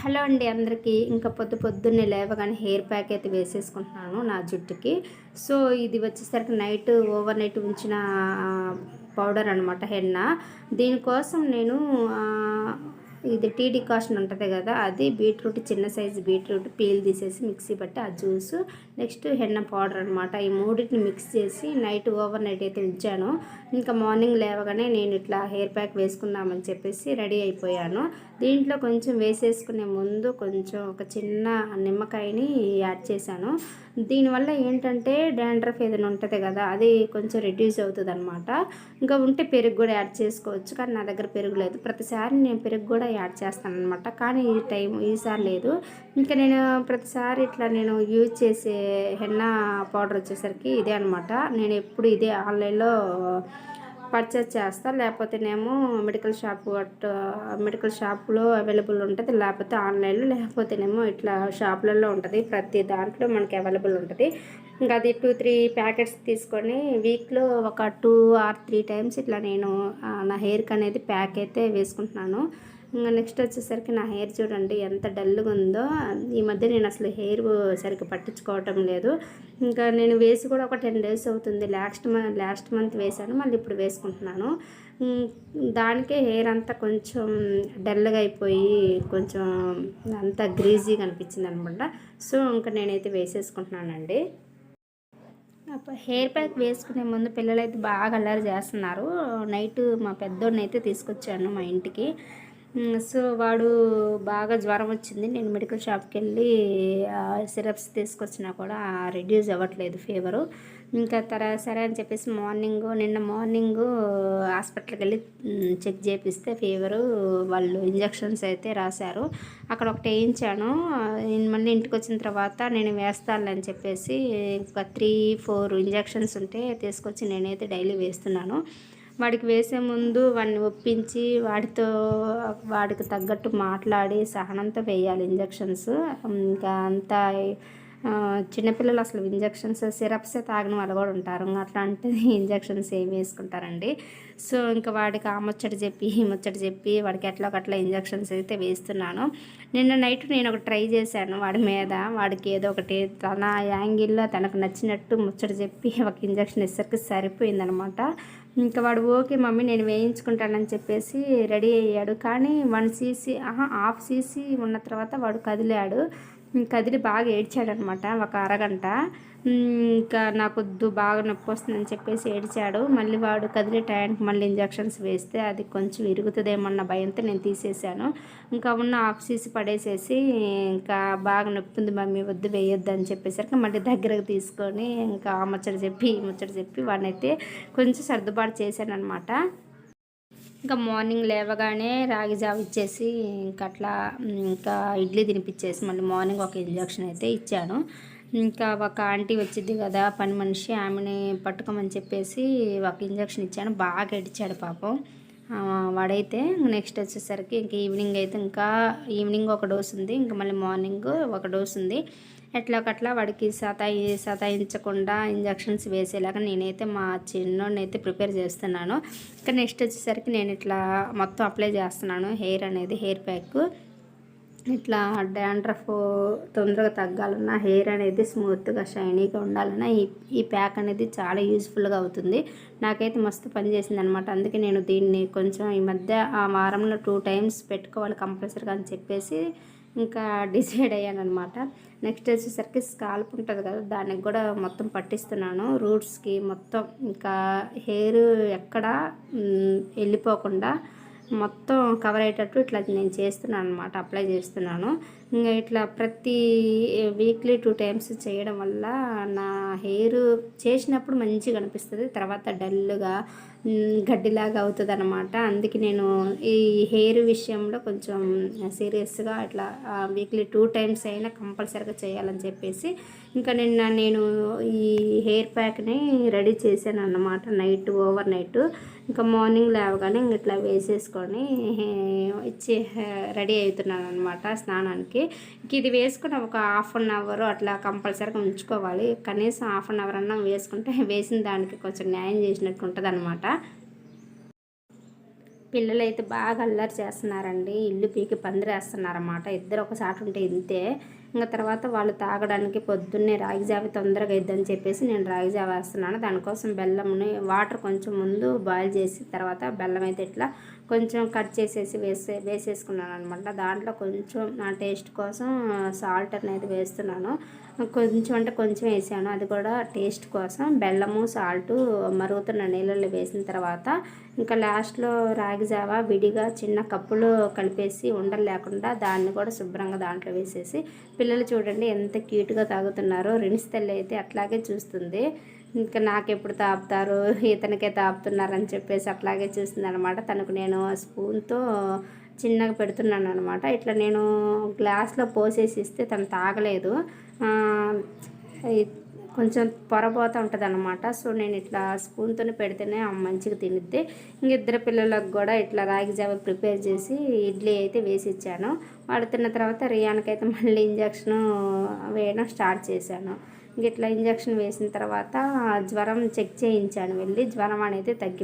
Hello అండి అందరికీ. ఇంకా పొద్దు పొద్దున్నే లేవగానే హెయిర్ ప్యాక్ అయితే వేసేసుకుంటున్నాను నా జుట్టుకి. సో ఇది వచ్చేసరికి నైట్ ఓవర్ నైట్ ఉంచిన పౌడర్ అనమాట హెన్న. దీనికోసం నేను ఇది టీ డికాషన్ ఉంటుంది కదా అది బీట్రూట్ చిన్న సైజు బీట్రూట్ పీల్ తీసేసి మిక్సీ పట్టి ఆ జ్యూస్ నెక్స్ట్ హెన్న పౌడర్ అనమాట ఈ మూడింటిని మిక్స్ చేసి నైట్ ఓవర్ నైట్ అయితే ఉంచాను. ఇంకా మార్నింగ్ లేవగానే నేను ఇట్లా హెయిర్ ప్యాక్ వేసుకుందామని చెప్పేసి రెడీ అయిపోయాను. దీంట్లో కొంచెం వేసేసుకునే ముందు కొంచెం ఒక చిన్న నిమ్మకాయని యాడ్ చేశాను. దీనివల్ల ఏంటంటే డాండ్రఫ్ ఏదైనా ఉంటుంది కదా అది కొంచెం రెడ్యూస్ అవుతుంది అనమాట ఇంకా ఉంటే పెరుగు కూడా యాడ్ చేసుకోవచ్చు కానీ నా దగ్గర పెరుగు లేదు. ప్రతిసారి నేను పెరుగు కూడా యాడ్ చేస్తాను అనమాట కానీ ఈ టైం ఈసారి లేదు. ఇంకా నేను ప్రతిసారి ఇట్లా నేను యూజ్ చేసే హెన్నా పౌడర్ వచ్చేసరికి ఇదే అనమాట నేను ఎప్పుడు ఇదే ఆన్లైన్లో పర్చేస్ చేస్తా. లేకపోతేనేమో మెడికల్ షాప్ మెడికల్ షాప్లో అవైలబుల్ ఉంటుంది. లేకపోతే ఆన్లైన్లో లేకపోతేనేమో ఇట్లా షాపులలో ఉంటుంది. ప్రతి దాంట్లో మనకి అవైలబుల్ ఉంటుంది. ఇంకా అది టూ త్రీ ప్యాకెట్స్ తీసుకొని వీక్లో ఒక టూ ఆర్ త్రీ టైమ్స్ ఇట్లా నేను నా హెయిర్కి అనేది ప్యాక్ అయితే వేసుకుంటున్నాను. ఇంకా నెక్స్ట్ వచ్చేసరికి నా హెయిర్ చూడండి ఎంత డల్గా ఉందో. ఈ మధ్య నేను అసలు హెయిర్ సరిగ్గా పట్టించుకోవటం లేదు. ఇంకా నేను వేసి కూడా ఒక టెన్ డేస్ అవుతుంది. లాస్ట్ మంత్ లాస్ట్ మంత్ వేసాను మళ్ళీ ఇప్పుడు వేసుకుంటున్నాను. దానికే హెయిర్ అంతా కొంచెం డల్గా అయిపోయి కొంచెం అంతా గ్రీజీగా అనిపించింది అనమాట. సో ఇంకా నేనైతే వేసేసుకుంటున్నానండి. హెయిర్ ప్యాక్ వేసుకునే ముందు పిల్లలైతే బాగా అల్లరి చేస్తున్నారు. నైట్ మా పెద్దోడిని అయితే తీసుకొచ్చాను మా ఇంటికి. సో వాడు బాగా జ్వరం వచ్చింది. నేను మెడికల్ షాప్కి వెళ్ళి సిరప్స్ తీసుకొచ్చినా కూడా రెడ్యూస్ అవ్వట్లేదు ఫీవరు. ఇంకా తర సరే అని చెప్పేసి మార్నింగ్ నిన్న మార్నింగ్ హాస్పిటల్కి వెళ్ళి చెక్ చేపిస్తే ఫీవరు. వాళ్ళు ఇంజక్షన్స్ అయితే రాశారు. అక్కడ ఒకటి వేయించాను. నేను మళ్ళీ ఇంటికి వచ్చిన తర్వాత నేను వేస్తానని చెప్పేసి ఒక త్రీ ఫోర్ ఇంజక్షన్స్ ఉంటే తీసుకొచ్చి నేనైతే డైలీ వేస్తున్నాను. వాడికి వేసే ముందు వాడిని ఒప్పించి వాడితో వాడికి తగ్గట్టు మాట్లాడి సహనంతో వేయాలి ఇంజక్షన్స్. ఇంకా అంతా చిన్నపిల్లలు అసలు ఇంజక్షన్స్ సిరప్సే తాగిన వాళ్ళు కూడా ఉంటారు. ఇంకా అట్లాంటిది ఇంజక్షన్స్ ఏమి వేసుకుంటారండి. సో ఇంకా వాడికి ఆ ముచ్చట చెప్పి ఈ ముచ్చట చెప్పి వాడికి ఎట్లా ఒకట్లా ఇంజక్షన్స్ అయితే వేస్తున్నాను. నిన్న నైట్ నేను ఒక ట్రై చేశాను వాడి మీద. వాడికి ఏదో ఒకటి తన యాంగిల్లో తనకు నచ్చినట్టు ముచ్చట చెప్పి ఒక ఇంజక్షన్ ఇసరికి సరిపోయిందనమాట. ఇంకా వాడు ఓకే మమ్మీ నేను వేయించుకుంటానని చెప్పేసి రెడీ అయ్యాడు. కానీ వన్ సీసీ ఆహా హాఫ్ సీసీ ఉన్న తర్వాత వాడు కదిలాడు. కదిలి బాగా ఏడ్చాడనమాట ఒక అరగంట. ఇంకా నాకొద్దు బాగా నొప్పి వస్తుందని చెప్పేసి ఏడిచాడు. మళ్ళీ వాడు కదిలే టయానికి మళ్ళీ ఇంజక్షన్స్ వేస్తే అది కొంచెం ఇరుగుతుందేమన్న భయంతో నేను తీసేసాను ఇంకా ఉన్న హాఫ్ పడేసేసి ఇంకా బాగా నొప్పి ఉంది మమ్మీ వద్దు వేయొద్దు అని చెప్పేసరికి మళ్ళీ దగ్గరకు తీసుకొని ఇంకా ఆ ముచ్చట చెప్పి ఈ ముచ్చట చెప్పి వాడినైతే కొంచెం సర్దుబాటు చేశాను అనమాట ఇంకా మార్నింగ్ లేవగానే రాగి జావ ఇచ్చేసి ఇంకా అట్లా ఇంకా ఇడ్లీ తినిపించేసి మళ్ళీ మార్నింగ్ ఒక ఇంజక్షన్ అయితే ఇచ్చాను. ఇంకా ఒక ఆంటీ వచ్చింది కదా పని మనిషి ఆమెని పట్టుకోమని చెప్పేసి ఒక ఇంజక్షన్ ఇచ్చాను. బాగా ఇడిచాడు పాపం. వాడైతే నెక్స్ట్ వచ్చేసరికి ఇంక ఈవినింగ్ అయితే ఇంకా ఈవినింగ్ ఒక డోస్ ఉంది ఇంకా మళ్ళీ మార్నింగ్ ఒక డోస్ ఉంది. ఎట్లాకట్లా వాడికి సతాయి సతాయించకుండా ఇంజక్షన్స్ వేసేలాగా నేనైతే మా చిన్నోడిని అయితే ప్రిపేర్ చేస్తున్నాను. ఇంకా నెక్స్ట్ వచ్చేసరికి నేను ఇట్లా మొత్తం అప్లై చేస్తున్నాను హెయిర్ అనేది హెయిర్ ప్యాక్. ఇట్లా డాండ్రఫ్ తొందరగా తగ్గాలన్నా హెయిర్ అనేది స్మూత్గా షైనీగా ఉండాలన్నా ఈ ఈ ప్యాక్ అనేది చాలా యూజ్ఫుల్గా అవుతుంది. నాకైతే మస్తు పనిచేసింది అనమాట అందుకే నేను దీన్ని కొంచెం ఈ మధ్య ఆ వారంలో టూ టైమ్స్ పెట్టుకోవాలి కంపల్సరీగా అని చెప్పేసి ఇంకా డిసైడ్ అయ్యాను అనమాట నెక్స్ట్ వచ్చేసరికి స్కాల్ప్ ఉంటుంది కదా దానికి కూడా మొత్తం పట్టిస్తున్నాను. రూట్స్కి మొత్తం ఇంకా హెయిర్ ఎక్కడ వెళ్ళిపోకుండా మొత్తం కవర్ అయ్యేటట్టు ఇట్లా నేను చేస్తున్నాను అనమాట అప్లై చేస్తున్నాను. ఇంకా ఇట్లా ప్రతి వీక్లీ టూ టైమ్స్ చేయడం వల్ల నా హెయిర్ చేసినప్పుడు మంచిగా అనిపిస్తుంది తర్వాత డల్గా గడ్డిలాగా అవుతుంది అనమాట అందుకే నేను ఈ హెయిర్ విషయంలో కొంచెం సీరియస్గా ఇట్లా వీక్లీ టూ టైమ్స్ అయినా కంపల్సరీగా చేయాలని చెప్పేసి ఇంకా నిన్న నేను ఈ హెయిర్ ప్యాక్ని రెడీ చేశాను అన్నమాట నైట్ ఓవర్ నైట్. ఇంకా మార్నింగ్ లేవగానే ఇంక ఇట్లా వేసేసుకొని ఇచ్చి రెడీ అవుతున్నాను అనమాట స్నానానికి. ఇంక ఇది వేసుకుని ఒక హాఫ్ అన్ అవర్ అట్లా కంపల్సరీగా ఉంచుకోవాలి. కనీసం హాఫ్ అన్ అవర్ అన్నా వేసుకుంటే వేసిన దానికి కొంచెం న్యాయం చేసినట్టు ఉంటుంది అనమాట పిల్లలు అయితే బాగా అల్లరి చేస్తున్నారండి. ఇల్లు పీకి పందిరేస్తున్నారన్నమాట ఇద్దరు ఒకసారి ఉంటే ఇంతే. ఇంకా తర్వాత వాళ్ళు తాగడానికి పొద్దున్నే రాగి జావి తొందరగా ఇద్దని చెప్పేసి నేను రాగి జావ వేస్తున్నాను. దానికోసం బెల్లంని వాటర్ కొంచెం ముందు బాయిల్ చేసి తర్వాత బెల్లం అయితే ఇట్లా కొంచెం కట్ చేసేసి వేసే వేసేసుకున్నాను అనమాట దాంట్లో కొంచెం నా టేస్ట్ కోసం సాల్ట్ అనేది వేస్తున్నాను. కొంచెం అంటే కొంచెం వేసాను. అది కూడా టేస్ట్ కోసం బెల్లము సాల్ట్ మరుగుతున్న నీళ్ళల్లో వేసిన తర్వాత ఇంకా లాస్ట్లో రాగి జావ విడిగా చిన్న కప్పులు కలిపేసి ఉండలు లేకుండా దాన్ని కూడా శుభ్రంగా దాంట్లో వేసేసి పిల్లలు చూడండి ఎంత క్యూట్గా తాగుతున్నారో. రిన్స్ తల్లి అయితే అట్లాగే చూస్తుంది. ఇంకా నాకెప్పుడు తాపుతారు? ఇతనికే తాపుతున్నారని చెప్పేసి అట్లాగే చూసిందనమాట. అనమాట తనకు నేను స్పూన్తో చిన్నగా పెడుతున్నాను అనమాట ఇట్లా నేను గ్లాస్లో పోసేసి ఇస్తే తను తాగలేదు. కొంచెం పొరపోతూ ఉంటుంది అనమాట సో నేను ఇట్లా స్పూన్తో పెడితేనే మంచిగా తినిద్ది. ఇంక ఇద్దరు పిల్లలకు కూడా ఇట్లా రాగి జావ ప్రిపేర్ చేసి ఇడ్లీ అయితే వేసి ఇచ్చాను వాడు తిన్న తర్వాత అయితే మళ్ళీ ఇంజక్షన్ వేయడం స్టార్ట్ చేశాను. ఇట్లా ఇంజక్షన్ వేసిన తర్వాత జ్వరం చెక్ చేయించాను వెళ్ళి. జ్వరం అనేది తగ్గి